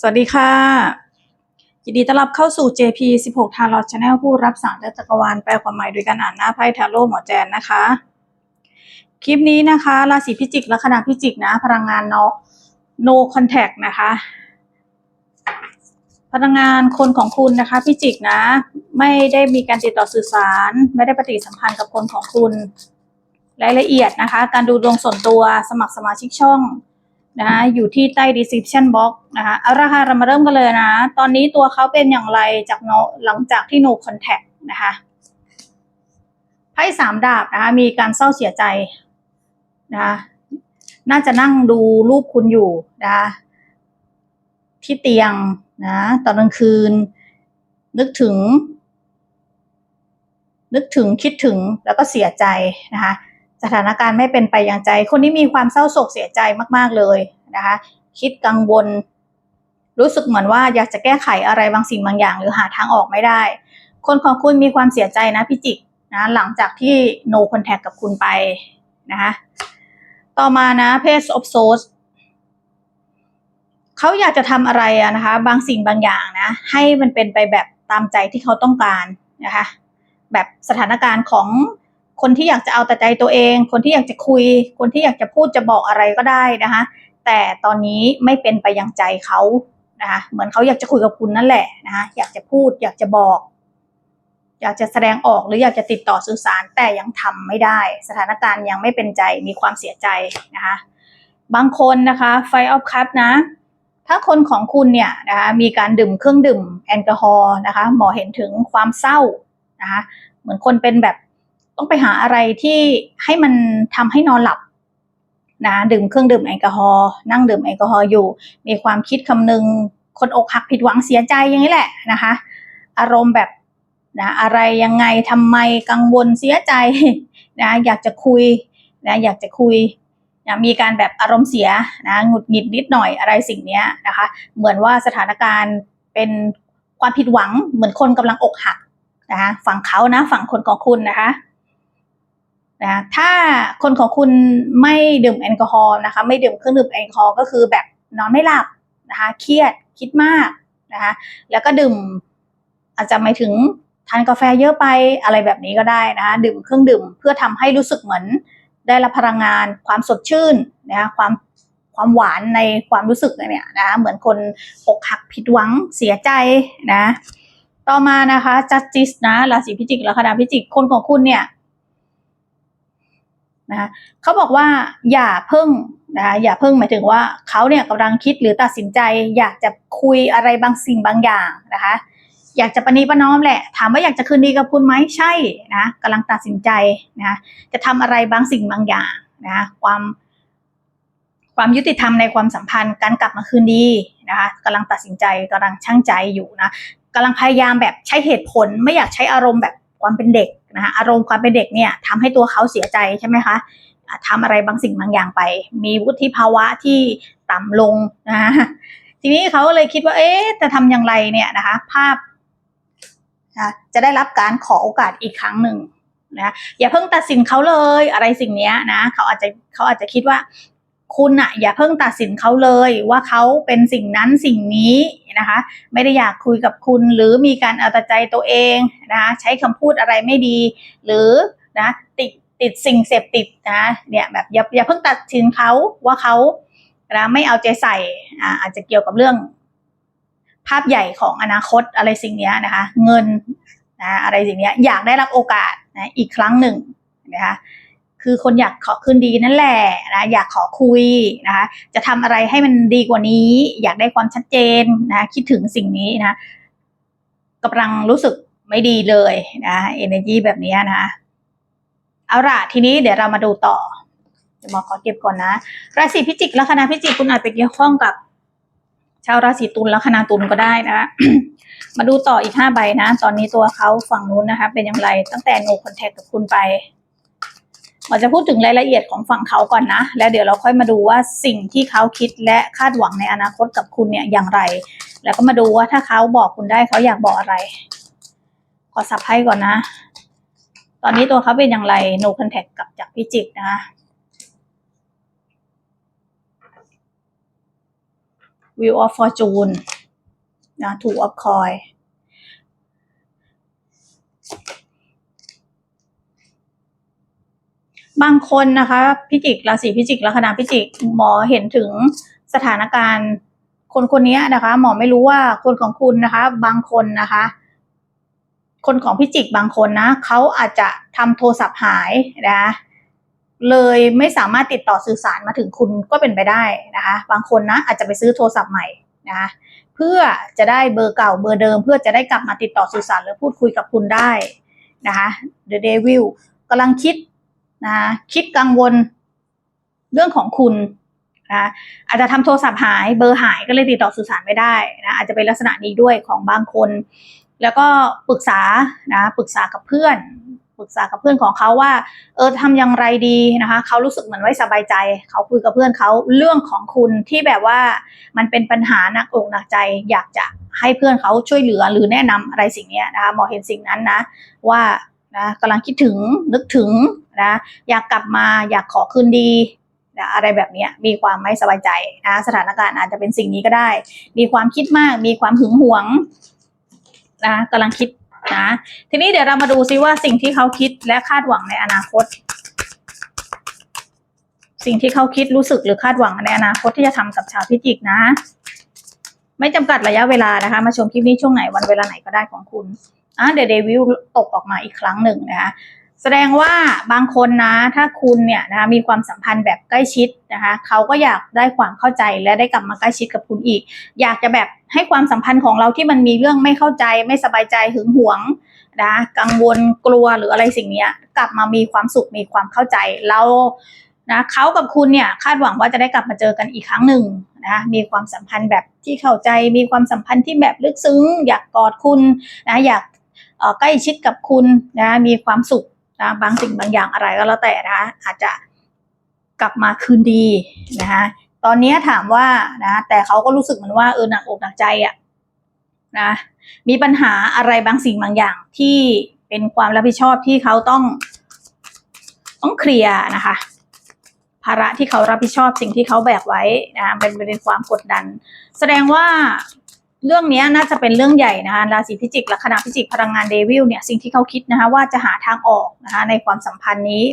สวัสดีค่ะ ยินดีต้อนรับเข้าสู่ JP 16 ทารอ Channel ผู้รับสารจักรวาลแปลความหมายโดยการอ่านหน้าไพ่ทาโร่หมอแจนนะคะ คลิปนี้นะคะราศีพิจิกลัคนาพิจิกนะ พลังงานเนาะ no contact นะคะ พลังงานคนของคุณนะคะ พิจิกนะ ไม่ได้มีการติดต่อสื่อสาร ไม่ได้ปฏิสัมพันธ์กับคนของคุณรายละเอียดนะคะ การดูดวงส่วนตัวสมัครสมาชิกช่อง นะคะอยู่ที่ใต้ description box นะคะเอาละค่ะเรามาเริ่มกันเลยนะ ตอนนี้ตัวเขาเป็นอย่างไรจากโนหลังจากที่ no contact นะคะไพ่สามดาบนะคะมีการเศร้าเสียใจนะคะน่าจะนั่งดูรูปคุณอยู่นะคะที่เตียงนะตอนกลางคืน นึกถึง นึกถึงคิดถึงแล้วก็เสียใจนะคะ สถานการณ์ไม่เป็นไปอย่างใจ คนนี้มีความเศร้าโศกเสียใจมากๆเลยนะคะ คิดกังวล รู้สึกเหมือนว่าอยากจะแก้ไขอะไรบางสิ่งบางอย่าง หรือหาทางออกไม่ได้ คนของคุณมีความเสียใจนะพี่จิกนะหลังจากที่ no contact กับคุณไปนะคะต่อมานะ page of swords เขาอยากจะทำอะไรนะคะ บางสิ่งบางอย่างนะ ให้มันเป็นไปแบบตามใจที่เขาต้องการนะคะ แบบสถานการณ์ของ คนที่อยากจะเอาแต่ใจตัวเอง คนที่อยากจะคุย คนที่อยากจะพูดจะบอกอะไรก็ได้นะคะ แต่ตอนนี้ไม่เป็นไปอย่างใจเขานะคะเหมือนเขาอยากจะคุยกับคุณนั่นแหละนะคะอยากจะพูด อยากจะบอก อยากจะแสดงออกหรืออยากจะติดต่อสื่อสารแต่ยังทำไม่ได้ สถานการณ์ยังไม่เป็นใจมีความเสียใจนะคะบางคนนะคะไฟออฟคัพนะ ถ้าคนของคุณเนี่ยนะคะมีการดื่มเครื่องดื่มแอลกอฮอล์นะคะหมอเห็นถึงความเศร้านะคะเหมือนคนเป็นแบบ ต้องไปหาอะไรที่ให้มันทำให้นอนหลับนะดื่มเครื่องดื่มแอลกอฮอล์นั่งดื่มแอลกอฮอล์อยู่ มีความคิดคำนึงคนอกหักผิดหวังเสียใจอย่างนี้แหละนะคะ อารมณ์แบบนะอะไรยังไงทำไมกังวลเสียใจนะอยากจะคุยนะอยากจะคุยนะมีการแบบอารมณ์เสียนะหงุดหงิดนิดหน่อยอะไรสิ่งเนี้ยนะคะ เหมือนว่าสถานการณ์เป็นความผิดหวังเหมือนคนกำลังอกหักนะคะฝั่งเขานะฝั่งคนของคุณนะคะ นะถ้าคนของคุณไม่ดื่มแอลกอฮอล์นะคะไม่ดื่มเครื่องดื่มแอลกอฮอล์ก็คือแบบนอนไม่หลับนะคะเครียดคิดมากนะคะแล้วก็ดื่มอาจจะไม่ถึงทานกาแฟเยอะไปอะไรแบบนี้ก็ได้นะคะดื่มเครื่องดื่มเพื่อทำให้รู้สึกเหมือน ได้รับพลังงานความสดชื่นนะคะความความหวานในความรู้สึกเนี่ยนะเหมือนคนอกหักผิดหวังเสียใจนะ ต่อมานะคะ justice นะราศีพิจิกแลัคนาพิจิกคนของคุณเนี่ย นะคะเขาบอกว่าอย่าเพิ่งนะคะอย่าเพิ่งหมายถึงว่าเขาเนี่ยกำลังคิดหรือตัดสินใจ อยากจะคุยอะไรบางสิ่งบางอย่างนะคะ อยากจะประนีประนอมแหละ ถามว่าอยากจะคืนดีกับคุณไหมใช่นะกำลังตัดสินใจนะจะทำอะไรบางสิ่งบางอย่างนะความความยุติธรรมในความสัมพันธ์การกลับมาคืนดีนะคะกำลังตัดสินใจกำลังช่างใจอยู่นะกำลังพยายามแบบใช้เหตุผลไม่อยากใช้อารมณ์แบบความเป็นเด็ก นะคะอารมณ์ความเป็นเด็กเนี่ยทำให้ตัวเขาเสียใจใช่ไหมคะทำอะไรบางสิ่งบางอย่างไป มีวุฒิภาวะที่ต่ำลงนะคะทีนี้เขาเลยคิดว่า เอ๊ะจะทำอย่างไรเนี่ยนะคะ ภาพนะจะได้รับการขอโอกาสอีกครั้งหนึ่งนะอย่าเพิ่งตัดสินเขาเลยอะไรสิ่งนี้นะเขาอาจจะเขาอาจจะคิดว่า คุณอะอย่าเพิ่งตัดสินเขาเลยว่าเขาเป็นสิ่งนั้นสิ่งนี้นะคะ ไม่ได้อยากคุยกับคุณหรือมีการเอาแต่ใจตัวเองนะคะใช้คำพูดอะไรไม่ดี หรือนะติดติดสิ่งเสพติดนะเนี่ยแบบอย่าอย่าเพิ่งตัดสินเขาว่าเขานะไม่เอาใจใส่อ่าอาจจะเกี่ยวกับเรื่อง ภาพใหญ่ของอนาคตอะไรสิ่งนี้นะคะ เงินนะอะไรสิ่งนี้อยากได้รับโอกาสนะอีกครั้งหนึ่งนะคะ คือคนอยากขอคืนดีนั่นแหละนะอยากขอคุยนะคะจะทำอะไรให้มันดีกว่านี้ อยากได้ความชัดเจนนะคิดถึงสิ่งนี้นะกำลังรู้สึกไม่ดีเลยนะ energy แบบนี้นะเอาละทีนี้เดี๋ยวเรามาดูต่อเดี๋ยวหมอขอเก็บก่อนนะ ราศีพิจิกลัคนาพิจิกคุณอาจไปเกี่ยวข้องกับ ชาวราศีตุลและคณาตุลก็ได้นะ มาดูต่ออีกห้าใบนะ ตอนนี้ตัวเขาฝั่งนู้นนะคะ เป็นอย่างไรตั้งแต่ no contact กับคุณไป เราจะพูดถึงรายละเอียดของฝั่งเขาก่อนนะ แล้วเดี๋ยวเราค่อยมาดูว่าสิ่งที่เขาคิดและคาดหวังในอนาคตกับคุณเนี่ยอย่างไร แล้วก็มาดูว่าถ้าเขาบอกคุณได้เขาอยากบอกอะไร ขอสับให้ก่อนนะ ตอนนี้ตัวเขาเป็นอย่างไร no contact กับจากพิจิกนะคะ Wheel of Fortune นะ Two of Coin บางคนนะคะพิจิกราศีพิจิกลัคนาพิจิกหมอเห็นถึงสถานการณ์ คนคนนี้นะคะ หมอไม่รู้ว่าคนของคุณนะคะ บางคนนะคะ คนของพิจิกบางคนนะเขาอาจจะทำโทรศัพท์หายนะเลยไม่สามารถติดต่อสื่อสารมาถึงคุณก็เป็นไปได้นะคะ บางคนนะอาจจะไปซื้อโทรศัพท์ใหม่นะคะเพื่อจะได้เบอร์เก่าเบอร์เดิม เพื่อจะได้กลับมาติดต่อสื่อสารหรือพูดคุยกับคุณได้นะคะ The Devil กำลังคิด นะคิดกังวลเรื่องของคุณนะอาจจะทำโทรศัพท์หายเบอร์หายก็เลยติดต่อสื่อสารไม่ได้นะอาจจะเป็นลักษณะนี้ด้วยของบางคน แล้วก็ปรึกษานะปรึกษากับเพื่อน ปรึกษากับเพื่อนของเขาว่า เออทำอย่างไรดีนะคะเขารู้สึกเหมือนไม่สบายใจ เขาคุยกับเพื่อนเขาเรื่องของคุณที่แบบว่ามันเป็นปัญหาหนักอกหนักใจ อยากจะให้เพื่อนเขาช่วยเหลือหรือแนะนำอะไรสิ่งนี้นะคะหมอเห็นสิ่งนั้นนะว่า นะกำลังคิดถึงนึกถึงนะอยากกลับมาอยากขอคืนดีนะอะไรแบบนี้มีความไม่สบายใจนะสถานการณ์อาจจะเป็นสิ่งนี้ก็ได้ มีความคิดมาก มีความหึงหวงนะกำลังคิดนะทีนี้เดี๋ยวเรามาดูซิว่าสิ่งที่เขาคิดและคาดหวังในอนาคต สิ่งที่เขาคิดรู้สึกหรือคาดหวังในอนาคตที่จะทำกับชาวพิจิกนะ ไม่จำกัดระยะเวลานะคะ มาชมคลิปนี้ช่วงไหนวันเวลาไหนก็ได้ของคุณ อะเดเดวิลตกออกมาอีกครั้งหนึ่งนะคะแสดงว่าบางคนนะถ้าคุณเนี่ยนะคะมีความสัมพันธ์แบบใกล้ชิดนะคะเขาก็อยากได้ความเข้าใจและได้กลับมาใกล้ชิดกับคุณอีก อยากจะแบบให้ความสัมพันธ์ของเราที่มันมีเรื่องไม่เข้าใจไม่สบายใจหึงหวงนะกังวลกลัวหรืออะไรสิ่งนี้กลับมามีความสุขมีความเข้าใจเรานะเขากับคุณเนี่ยคาดหวังว่าจะได้กลับมาเจอกันอีกครั้งหนึ่งนะมีความสัมพันธ์แบบที่เข้าใจ มีความสัมพันธ์ที่แบบลึกซึ้ง อยากกอดคุณนะอยาก ใกล้ชิดกับคุณนะมีความสุขนะบางสิ่งบางอย่างอะไรก็แล้วแต่นะอาจจะกลับมาคืนดีนะคะตอนนี้ถามว่านะแต่เขาก็รู้สึกเหมือนว่าเออหนักอกหนักใจอะนะมีปัญหาอะไรบางสิ่งบางอย่างที่เป็นความรับผิดชอบที่เขาต้อง ต้องเคลียร์นะคะ ภาระที่เขารับผิดชอบสิ่งที่เขาแบกไว้นะเป็นเป็นความกดดัน แสดงว่า เรื่องนี้น่าจะเป็นเรื่องใหญ่นะคะราศีพิจิกลัคนาพิจิกพลังงานเดวิลเนี่ยสิ่งที่เขาคิดนะคะว่าจะหาทางออกนะคะในความสัมพันธ์นี้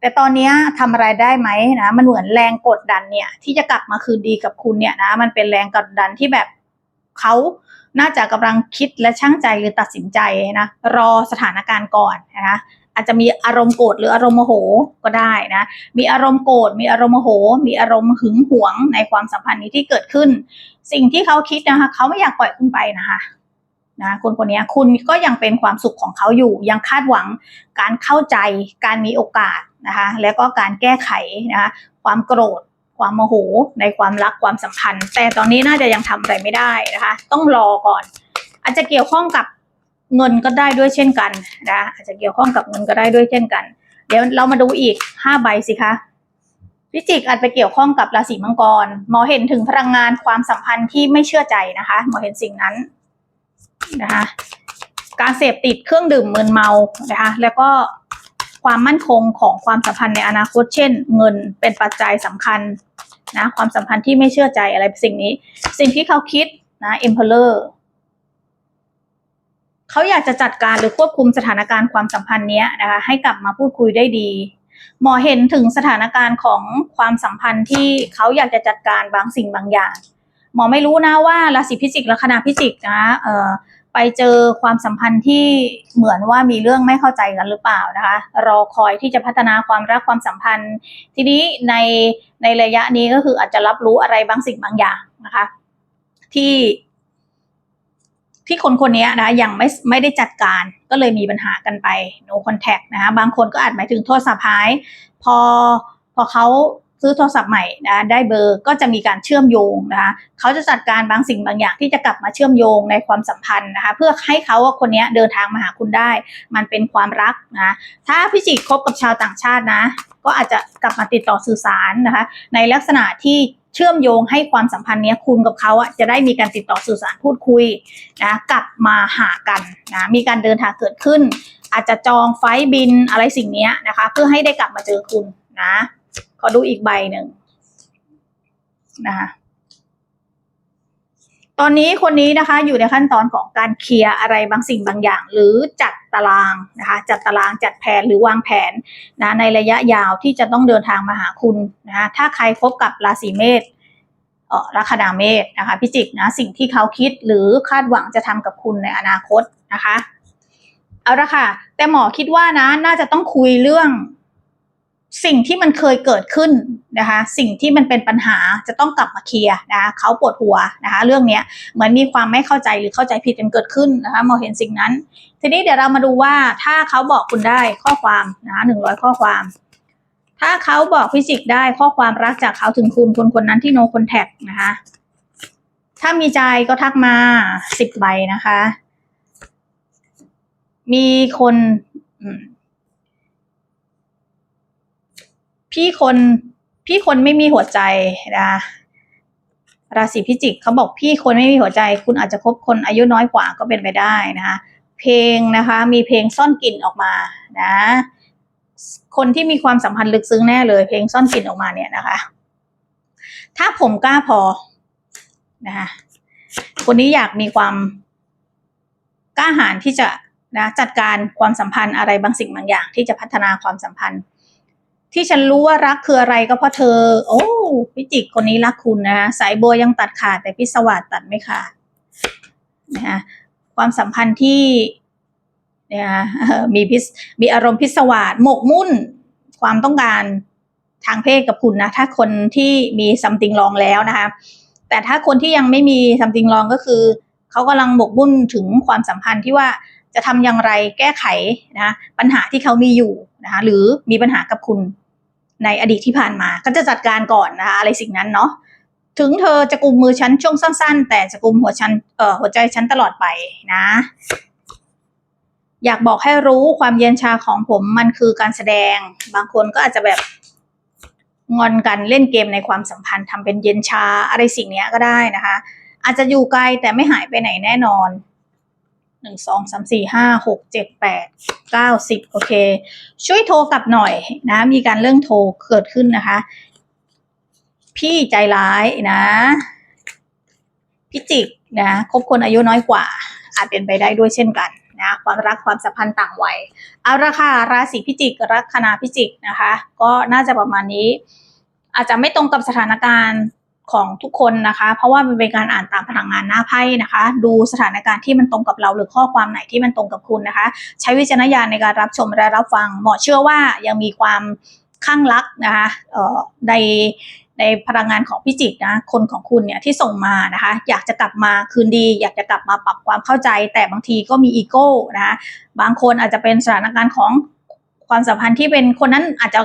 แต่ตอนนี้ทำอะไรได้ไหมนะมันเหมือนแรงกดดันเนี่ยที่จะกลับมาคืนดีกับคุณเนี่ยนะมันเป็นแรงกดดันที่แบบเขา น่าจะกำลังคิดและช่างใจหรือตัดสินใจนะ รอสถานการณ์ก่อนนะคะอาจจะมีอารมณ์โกรธหรืออารมณ์โมโหก็ได้นะ มีอารมณ์โกรธ มีอารมณ์โมโห มีอารมณ์หึงหวงในความสัมพันธ์นี้ที่เกิดขึ้น สิ่งที่เขาคิดนะคะเขาไม่อยากปล่อยคุณไปนะคะนะคนคนนี้คุณก็ยังเป็นความสุขของเขาอยู่ ยังคาดหวังการเข้าใจ การมีโอกาสนะคะ แล้วก็การแก้ไขนะคะความโกรธ ความโมโหในความรักความสัมพันธ์ แต่ตอนนี้น่าจะยังทำอะไรไม่ได้นะคะ ต้องรอก่อน อาจจะเกี่ยวข้องกับเงินก็ได้ด้วยเช่นกันนะอาจจะเกี่ยวข้องกับเงินก็ได้ด้วยเช่นกัน เดี๋ยวเรามาดูอีกห้าใบสิคะพิจิกอาจไปเกี่ยวข้องกับราศีมังกรหมอเห็นถึงพลังงานความสัมพันธ์ที่ไม่เชื่อใจนะคะหมอเห็นสิ่งนั้นนะคะการเสพติดเครื่องดื่มมึนเมานะคะแล้วก็ความมั่นคงของความสัมพันธ์ในอนาคต เช่น เงินเป็นปัจจัยสำคัญ นะความสัมพันธ์ที่ไม่เชื่อใจอะไรสิ่งนี้ สิ่งที่เขาคิดนะ Emperor เขาอยากจะจัดการหรือควบคุมสถานการณ์ความสัมพันธ์เนี้ยนะคะให้กลับมาพูดคุยได้ดีหมอเห็นถึงสถานการณ์ของความสัมพันธ์ที่เขาอยากจะจัดการบางสิ่งบางอย่าง หมอไม่รู้นะว่าราศีพิจิกลัคนาพิจิกนะเอ่อ ไปเจอความสัมพันธ์ที่เหมือนว่ามีเรื่องไม่เข้าใจกันหรือเปล่านะคะ รอคอยที่จะพัฒนาความรักความสัมพันธ์ ทีนี้ในในระยะนี้ก็คืออาจจะรับรู้อะไรบางสิ่งบางอย่างนะคะ ที่ ที่คนคนนี้นะยังไม่ไม่ได้จัดการก็เลยมีปัญหากันไป no contact นะคะบางคนก็อาจหมายถึงโทรศัพท์หาย พอพอเขา ซื้อโทรศัพท์ใหม่นะได้เบอร์ก็จะมีการเชื่อมโยงนะคะเขาจะจัดการบางสิ่งบางอย่างที่จะกลับมาเชื่อมโยงในความสัมพันธ์นะคะเพื่อให้เขาว่าคนนี้เดินทางมาหาคุณได้ มันเป็นความรักนะถ้าพิจิกคบกับชาวต่างชาตินะ ก็อาจจะกลับมาติดต่อสื่อสารนะคะในลักษณะที่เชื่อมโยงให้ความสัมพันธ์นี้คุณกับเขาอะจะได้มีการติดต่อสื่อสารพูดคุยนะกลับมาหากันนะมีการเดินทางเกิดขึ้น อาจจะจองไฟล์บินอะไรสิ่งนี้นะคะเพื่อให้ได้กลับมาเจอคุณนะ ขอดูอีกใบหนึ่งนะคะตอนนี้คนนี้นะคะอยู่ในขั้นตอนของการเคลียร์อะไรบางสิ่งบางอย่าง หรือจัดตารางนะคะจัดตารางจัดแผนหรือวางแผนนะในระยะยาวที่จะต้องเดินทางมาหาคุณนะคะถ้าใครพบกับราศีเมษเออลัคนาเมษนะคะพิจิกนะสิ่งที่เขาคิดหรือคาดหวังจะทำกับคุณในอนาคตนะคะเอาละค่ะแต่หมอคิดว่านะน่าจะต้องคุยเรื่อง สิ่งที่มันเคยเกิดขึ้นนะคะ สิ่งที่มันเป็นปัญหาจะต้องกลับมาเคลียร์นะคะเขาปวดหัวนะคะ เรื่องนี้เหมือนมีความไม่เข้าใจหรือเข้าใจผิดกันเกิดขึ้นนะคะมองเห็นสิ่งนั้น ทีนี้เดี๋ยวเรามาดูว่าถ้าเขาบอกคุณได้ข้อความนะคะหนึ่งร้อยข้อความ ถ้าเขาบอกพิจิกได้ข้อความรักจากเขาถึงคุณคนคนนั้นที่โนคอนแทคนะคะ ถ้ามีใจก็ทักมาสิบใบนะคะ มีคนอืม พี่คนพี่คนไม่มีหัวใจนะราศีพิจิกเขาบอกพี่คนไม่มีหัวใจ คุณอาจจะคบคนอายุน้อยกว่าก็เป็นไปได้นะคะเพลงนะคะ มีเพลงซ่อนกลิ่นออกมานะ คนที่มีความสัมพันธ์ลึกซึ้งแน่เลย เพลงซ่อนกลิ่นออกมาเนี่ยนะคะ ถ้าผมกล้าพอนะคะคนนี้อยากมีความกล้าหาญที่จะนะจัดการความสัมพันธ์อะไรบางสิ่งบางอย่าง ที่จะพัฒนาความสัมพันธ์ ที่ฉันรู้ว่ารักคืออะไรก็เพราะเธอ โอ้พิจิกคนนี้รักคุณนะสายบัวยังตัดขาดแต่พิศวาสตัดไม่ขาดนะคะความสัมพันธ์ที่นะคะมีพิษมีอารมณ์พิศวาสหมกมุ่น ความต้องการทางเพศกับคุณนะ ถ้าคนที่มีซัมติงลองแล้วนะคะ แต่ถ้าคนที่ยังไม่มีซัมติงลองก็คือเขากำลังหมกมุ่นถึงความสัมพันธ์ที่ว่า จะทำอย่างไรแก้ไขนะปัญหาที่เขามีอยู่นะคะหรือมีปัญหากับคุณในอดีตที่ผ่านมา ก็จะจัดการก่อนนะคะอะไรสิ่งนั้นเนาะถึงเธอจะกุมมือฉันช่วงสั้น ๆ แต่จะกุมหัวฉันเอ่อหัวใจฉันตลอดไปนะ อยากบอกให้รู้ความเย็นชาของผมมันคือการแสดง บางคนก็อาจจะแบบงอนกันเล่นเกมในความสัมพันธ์ทำเป็นเย็นชาอะไรสิ่งนี้ก็ได้นะคะ อาจจะอยู่ไกลแต่ไม่หายไปไหนแน่นอน หนึ่งสองสามสี่ห้าหกเจ็ดแปดเก้าสิบโอเค ช่วยโทรกลับหน่อยนะ มีการเรื่องโทรเกิดขึ้นนะคะ พี่ใจร้ายนะพิจิกนะคบคนอายุน้อยกว่า อาจเป็นไปได้ด้วยเช่นกันนะความรักความสัมพันธ์ต่างวัยเอาละค่ะราศีพิจิกลัคนาพิจิกนะคะ ก็น่าจะประมาณนี้ อาจจะไม่ตรงกับสถานการณ์ ของทุกคนนะคะ เพราะว่ามันเป็นการอ่านตามพลังงานหน้าไพ่นะคะ ดูสถานการณ์ที่มันตรงกับเราหรือข้อความไหนที่มันตรงกับคุณนะคะ ใช้วิจารณญาณในการรับชมและรับฟัง เหมอเชื่อว่ายังมีความข้างรักนะคะในในพลังงานของพิจิกนะคนของคุณเนี่ยที่ส่งมานะคะ อยากจะกลับมาคืนดี อยากจะกลับมาปรับความเข้าใจ แต่บางทีก็มีอีโก้นะคะบางคนอาจจะเป็นสถานการณ์ของความสัมพันธ์ที่เป็นคนนั้นอาจจะ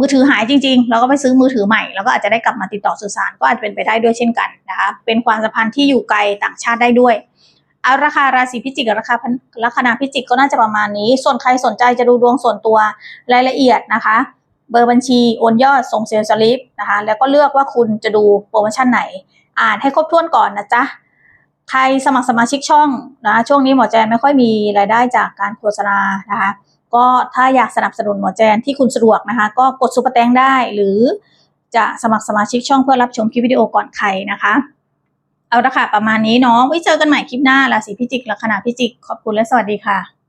มือถือหายจริงๆแล้วก็ไปซื้อมือถือใหม่ แล้วก็อาจจะได้กลับมาติดต่อสื่อสารก็อาจเป็นไปได้ด้วยเช่นกันนะคะ เป็นความสัมพันธ์ที่อยู่ไกลต่างชาติได้ด้วยเอาราคาราศีพิจิกกับราคาพันลัคนาพิจิกก็น่าจะประมาณนี้ ส่วนใครสนใจจะดูดวงส่วนตัวรายละเอียดนะคะ เบอร์บัญชีโอนยอดส่งเซลล์สลิปนะคะ แล้วก็เลือกว่าคุณจะดูโปรโมชั่นไหน อ่านให้ครบถ้วนก่อนนะจ๊ะใครสมัครสมาชิกช่องนะช่วงนี้หมอแจนไม่ค่อยมีรายได้จากการโฆษณานะคะ ก็ถ้าอยากสนับสนุนหมอแจนที่คุณสะดวกนะคะ ก็กดซุปเปอร์แตงได้หรือจะสมัครสมาชิกช่องเพื่อรับชมคลิปวิดีโอก่อนใครนะคะ เอาละค่ะประมาณนี้เนาะไว้เจอกันใหม่คลิปหน้าราศีพิจิกลัคนาพิจิก ขอบคุณและสวัสดีค่ะ